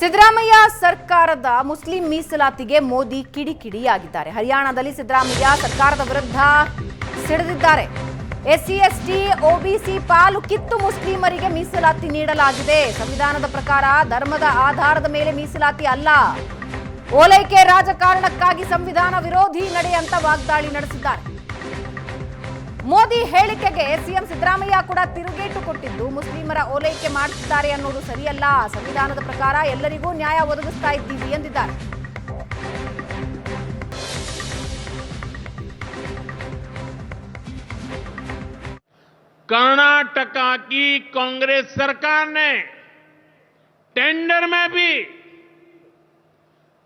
ಸಿದ್ದರಾಮಯ್ಯ ಸರ್ಕಾರದ ಮುಸ್ಲಿಂ ಮೀಸಲಾತಿಗೆ ಮೋದಿ ಕಿಡಿಕಿಡಿಯಾಗಿದ್ದಾರೆ. ಹರಿಯಾಣದಲ್ಲಿ ಸಿದ್ದರಾಮಯ್ಯ ಸರ್ಕಾರದ ವಿರುದ್ಧ ಸಿಡಿದಿದ್ದಾರೆ. ಎಸ್ಸಿ, ಎಸ್ಟಿ ಒಬಿಸಿ ಪಾಲು ಕಿತ್ತು ಮುಸ್ಲಿಮರಿಗೆ ಮೀಸಲಾತಿ ನೀಡಲಾಗಿದೆ. ಸಂವಿಧಾನದ ಪ್ರಕಾರ ಧರ್ಮದ ಆಧಾರದ ಮೇಲೆ ಮೀಸಲಾತಿ ಅಲ್ಲ. ಓಲೈಕೆ ರಾಜಕಾರಣಕ್ಕಾಗಿ ಸಂವಿಧಾನ ವಿರೋಧಿ ನಡೆ ಅಂತ ವಾಗ್ದಾಳಿ ನಡೆಸಿದ್ದಾರೆ. ಮೋದಿ ಹೇಳಿಕೆಗೆ ಸಿಎಂ ಸಿದ್ದರಾಮಯ್ಯ ಕೂಡ ತಿರುಗೇಟು ಕೊಟ್ಟಿದ್ದು ಮುಸ್ಲಿಮರ ಓಲೈಕೆ ಮಾಡುತ್ತಿದ್ದಾರೆ ಅನ್ನೋದು ಸರಿಯಲ್ಲ ಸಂವಿಧಾನದ ಪ್ರಕಾರ ಎಲ್ಲರಿಗೂ ನ್ಯಾಯ ಒದಗಿಸ್ತಾ ಇದ್ದೀವಿ ಎಂದಿದ್ದಾರೆ कर्नाटका की कांग्रेस सरकार ने टेंडर में भी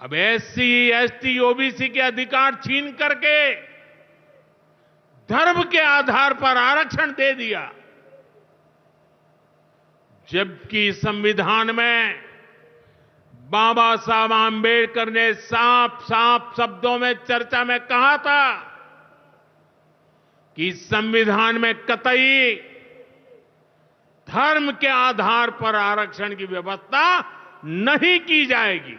अब एससी एसटी ओबीसी के अधिकार छीन करके धर्म के आधार पर आरक्षण दे दिया। जबकि संविधान में बाबा साहब आंबेडकर ने साफ़ साफ़ शब्दों में, चर्चा में कहा था कि संविधान में कतई धर्म के आधार पर आरक्षण की व्यवस्था नहीं की जाएगी।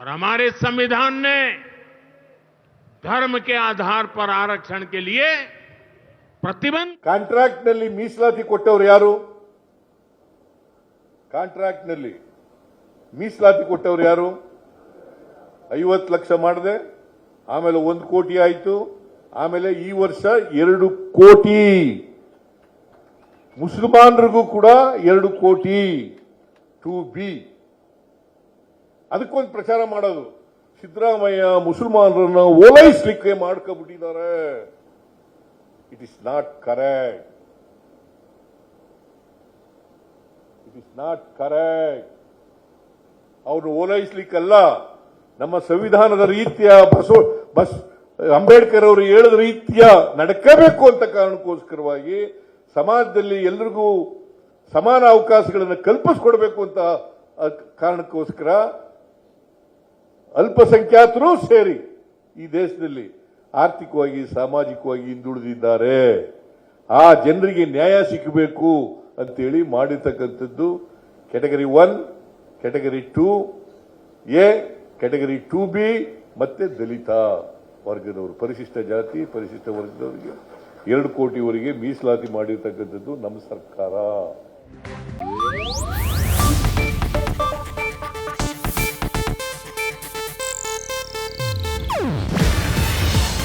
और हमारे संविधान ने धर्म के आधार पर आरक्षण के लिए प्रतिबंध ಕಾಂಟ್ರಾಕ್ಟ್ ನಲ್ಲಿ ಮೀಸಲಾತಿ ಕೊಟ್ಟವರು ಯಾರು ಕಾಂಟ್ರಾಕ್ಟ್ ನಲ್ಲಿ ಮೀಸಲಾತಿ ಕೊಟ್ಟವರು ಯಾರು ಐವತ್ತು ಲಕ್ಷ ಮಾಡಿದೆ ಆಮೇಲೆ ಒಂದು ಕೋಟಿ ಆಯ್ತು ಆಮೇಲೆ ಈ ವರ್ಷ ಎರಡು ಕೋಟಿ ಮುಸಲ್ಮಾನರಿಗೂ ಕೂಡ ಎರಡು ಕೋಟಿ ಟು ಬಿ ಅದಕ್ಕೊಂದು ಪ್ರಚಾರ ಮಾಡೋದು ಸಿದ್ದರಾಮಯ್ಯ ಮುಸಲ್ಮಾನರನ್ನ ಓಲೈಸ್ಲಿಕ್ಕೆ ಮಾಡ್ಕೊಬಿಟ್ಟಿದ್ದಾರೆ. It is not correct it is not correct ಅವರು ಓಲೈಸ್ಲಿಕ್ಕಲ್ಲ. ನಮ್ಮ ಸಂವಿಧಾನದ ರೀತಿಯ ಬಸವ ಬಸ್, ಅಂಬೇಡ್ಕರ್ ಅವರು ಹೇಳಿದ ರೀತಿಯ ನಡ್ಕಬೇಕು ಅಂತ ಕಾರಣಕ್ಕೋಸ್ಕರವಾಗಿ ಸಮಾಜದಲ್ಲಿ ಎಲ್ರಿಗೂ ಸಮಾನ ಅವಕಾಶಗಳನ್ನು ಕಲ್ಪಿಸ್ಕೊಡ್ಬೇಕು ಅಂತ ಕಾರಣಕ್ಕೋಸ್ಕರ ಅಲ್ಪಸಂಖ್ಯಾತರು ಸೇರಿ ಈ ದೇಶದಲ್ಲಿ ಆರ್ಥಿಕವಾಗಿ, ಸಾಮಾಜಿಕವಾಗಿ ಹಿಂದುಳಿದಿದ್ದಾರೆ. ಆ ಜನರಿಗೆ ನ್ಯಾಯ ಸಿಕ್ಕಬೇಕು ಅಂತೇಳಿ ಮಾಡಿರ್ತಕ್ಕಂಥದ್ದು category one category two, A category two B ಮತ್ತೆ ದಲಿತ ವರ್ಗದವರು. ಪರಿಶಿಷ್ಟ ಜಾತಿ, ಪರಿಶಿಷ್ಟ ವರ್ಗದವರಿಗೆ ಎರಡು ಕೋಟಿವರೆಗೆ ಮೀಸಲಾತಿ ಮಾಡಿರ್ತಕ್ಕಂಥದ್ದು ನಮ್ಮ ಸರ್ಕಾರ.